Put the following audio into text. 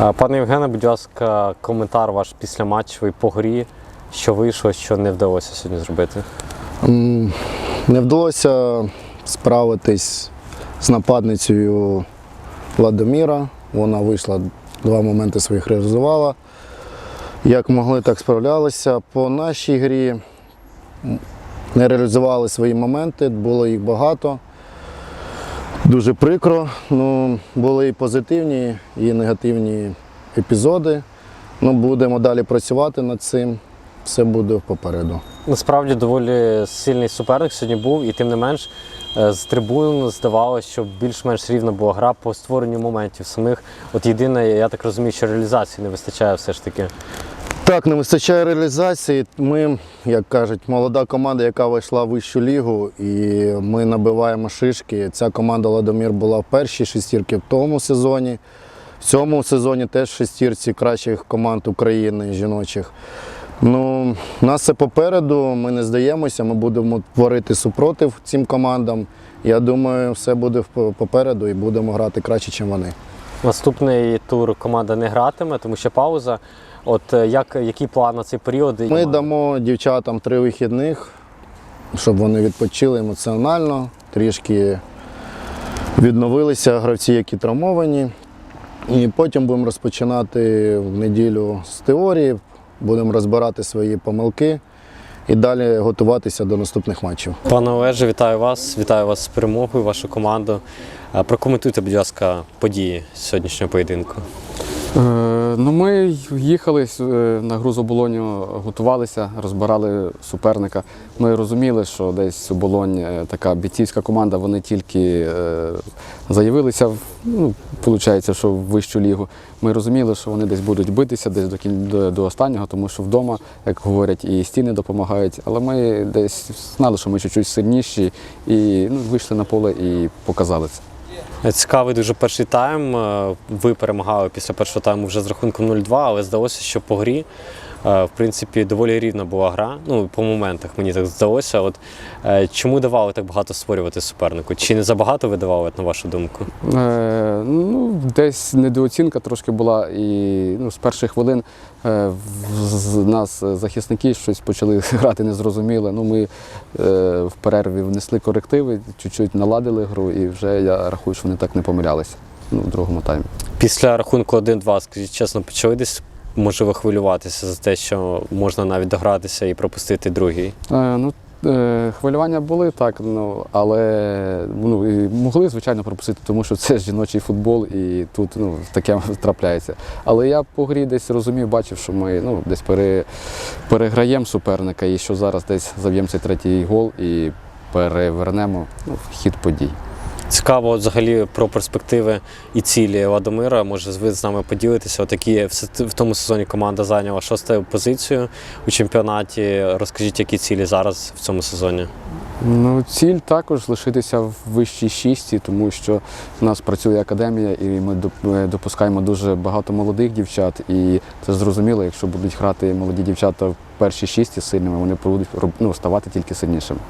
Пане Євгене, будь ласка, коментар ваш після матчевий по грі, що вийшло, що не вдалося сьогодні зробити. Не вдалося справитись з нападницею Владимира. Вона вийшла, два моменти своїх реалізувала. Як могли, так справлялися. По нашій грі не реалізували свої моменти, було їх багато. Дуже прикро. Ну, були і позитивні, і негативні епізоди. Ну, будемо далі працювати над цим. Все буде попереду. Насправді доволі сильний суперник сьогодні був, і тим не менш е, з трибун здавалося, що більш-менш рівна була гра по створенню моментів самих. От єдине, я так розумію, що реалізації не вистачає все ж таки. Так, не вистачає реалізації. Ми, як кажуть, молода команда, яка вийшла в вищу лігу, і ми набиваємо шишки. Ця команда Ладомір була в першій шестірці в тому сезоні. В цьому сезоні теж шестірці кращих команд України жіночих. Ну, нас це попереду, ми не здаємося, ми будемо творити супротив цим командам. Я думаю, все буде попереду і будемо грати краще, ніж вони. Наступний тур команда не гратиме, тому що пауза. От е, як, який план на цей період? Ми дамо дівчатам три вихідних, щоб вони відпочили емоціонально, трішки відновилися гравці, які травмовані. І потім будемо розпочинати в неділю з теорії, будемо розбирати свої помилки і далі готуватися до наступних матчів. Пане Олеже, вітаю вас, вітаю вас з перемогою, вашу команду. Е, Прокоментуйте, будь ласка, події сьогоднішнього поєдинку. Е, Ну, ми їхали е, на гру з оболоню, готувалися, розбирали суперника. Ми розуміли, що десь оболонь е, така бійцівська команда, вони тільки заявилися, в- ну, виходить, що в вищу лігу. Ми розуміли, що вони десь будуть битися десь до, до, до останнього, тому що вдома, як говорять, і стіни допомагають. Але ми десь знали, що ми чуть-чуть сильніші і ну, вийшли на поле і показали це. Цікавий дуже перший тайм. Е, Ви перемагали після першого тайму вже з рахунком 0-2, але здалося, що по грі, в принципі, доволі рівна була гра. Ну, по моментах мені так здалося. От е, чому давали так багато створювати супернику? Чи не забагато ви давали, на вашу думку? Е, ну, десь недооцінка трошки була, і ну, з перших хвилин е, в- з нас е, захисники щось почали грати незрозуміле. Ну, ми е, в перерві внесли корективи, чуть-чуть наладили гру, і вже я рахую, що вони так не помилялися ну, в другому таймі. Після рахунку 1-2, скажіть чесно, почали десь можливо хвилюватися за те, що можна навіть догратися і пропустити другий. Е, ну, е, хвилювання були так, ну, але ну, і могли, звичайно, пропустити, тому що це жіночий футбол і тут ну, таке трапляється. Але я по грі десь розумів, бачив, що ми ну, десь пере, переграємо суперника і що зараз десь заб'ємо цей третій гол і перевернемо ну, хід подій. Цікаво, взагалі про перспективи і цілі Ладомира. Може, ви з нами поділитеся? Отакі в, тому сезоні команда зайняла шосту позицію у чемпіонаті. Розкажіть, які цілі зараз в цьому сезоні? Ну, ціль також лишитися в вищій шісті, тому що в нас працює академія, і ми допускаємо дуже багато молодих дівчат. І це зрозуміло, якщо будуть грати молоді дівчата в першій шісті сильними, вони будуть ну, ставати тільки сильнішими.